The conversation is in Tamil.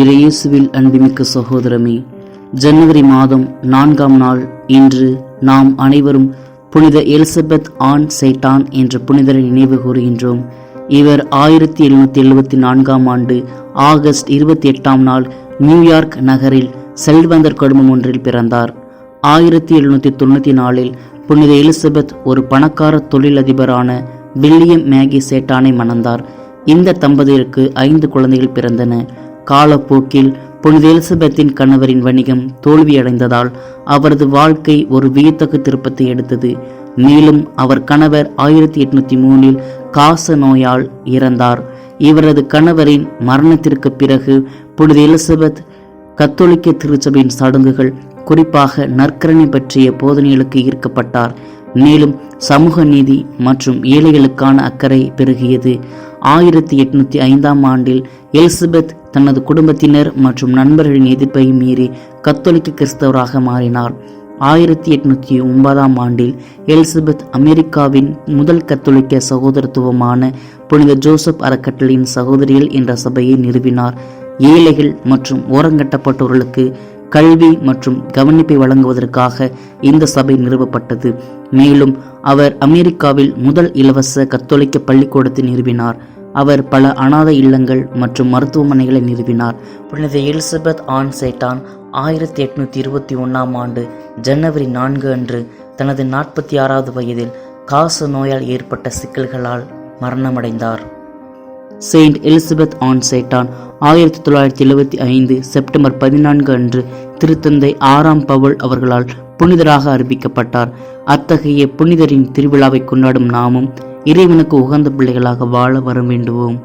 இறையேசுவில் அன்புமிக்க சகோதரமே ஜனவரி மாதம் நான்காம் நாள் இன்று நாம் அனைவரும் புனித எலிசபெத் ஆன் சைட்டான் என்ற புனிதரை நினைவு கூறுகின்றோம். இவர் ஆயிரத்தி எழுநூத்தி எழுபத்தி நான்காம் ஆண்டு ஆகஸ்ட் இருபத்தி எட்டாம் நாள் நியூயார்க் நகரில் செல்வந்தர் குடும்பம் ஒன்றில் பிறந்தார். ஆயிரத்தி எழுநூத்தி தொண்ணூத்தி நாலில் புனித எலிசபெத் ஒரு பணக்கார தொழிலதிபரான வில்லியம் மேகி சேட்டானை மணந்தார். இந்த தம்பதியருக்கு ஐந்து குழந்தைகள் பிறந்தன. காலப்போக்கில் புனித எலிசபெத்தின் கணவரின் வணிகம் தோல்வியடைந்ததால் அவரது வாழ்க்கை ஒரு வியத்தகு திருப்பத்தை எடுத்தது. மேலும் அவர் கணவர் ஆயிரத்தி எட்நூத்தி மூணில் காச நோயால் இறந்தார். இவரது கணவரின் மரணத்திற்கு பிறகு புனித எலிசபெத் கத்தோலிக்க திருச்சபையின் சடங்குகள் குறிப்பாக நற்கரணை பற்றிய போதனைகளுக்கு ஈர்க்கப்பட்டார். மேலும் சமூக நீதி மற்றும் ஏழைகளுக்கான அக்கறை பெருகியது. ஆயிரத்தி எட்நூத்தி ஐந்தாம் ஆண்டில் எலிசபெத் தனது குடும்பத்தினர் மற்றும் நண்பர்களின் எதிர்ப்பை மீறி கத்தோலிக்க கிறிஸ்தவராக மாறினார். ஆயிரத்தி எட்நூத்தி ஒன்பதாம் ஆண்டில் எலிசபெத் அமெரிக்காவின் முதல் கத்தோலிக்க சகோதரத்துவமான புனித ஜோசப் அறக்கட்டளையின் சகோதரிகள் என்ற சபையை நிறுவினார். ஏழைகள் மற்றும் ஓரங்கட்டப்பட்டவர்களுக்கு கல்வி மற்றும் கவனிப்பை வழங்குவதற்காக இந்த சபை நிறுவப்பட்டது. மேலும் அவர் அமெரிக்காவில் முதல் இலவச கத்தோலிக்க பள்ளிக்கூடத்தை நிறுவினார். அவர் பல அனாத இல்லங்கள் மற்றும் மருத்துவமனைகளை நிறுவினார். புனித எலிசபெத் ஆன்சேட்டான் ஆயிரத்தி எட்நூத்தி இருபத்தி ஒன்னாம் ஆண்டு ஜனவரி நான்கு அன்று தனது நாற்பத்தி ஆறாவது வயதில் காச நோயால் ஏற்பட்ட சிக்கல்களால் மரணமடைந்தார். செயின்ட் எலிசபெத் ஆன்சேட்டான் ஆயிரத்தி தொள்ளாயிரத்தி எழுபத்தி ஐந்து செப்டம்பர் பதினான்கு அன்று திருத்தந்தை ஆறாம் பவுல் அவர்களால் புனிதராக அறிவிக்கப்பட்டார். அத்தகைய புனிதரின் திருவிழாவை கொண்டாடும் நாமும் இறைவனுக்கு உகந்த பிள்ளைகளாக வாழ வர வேண்டுவோம்.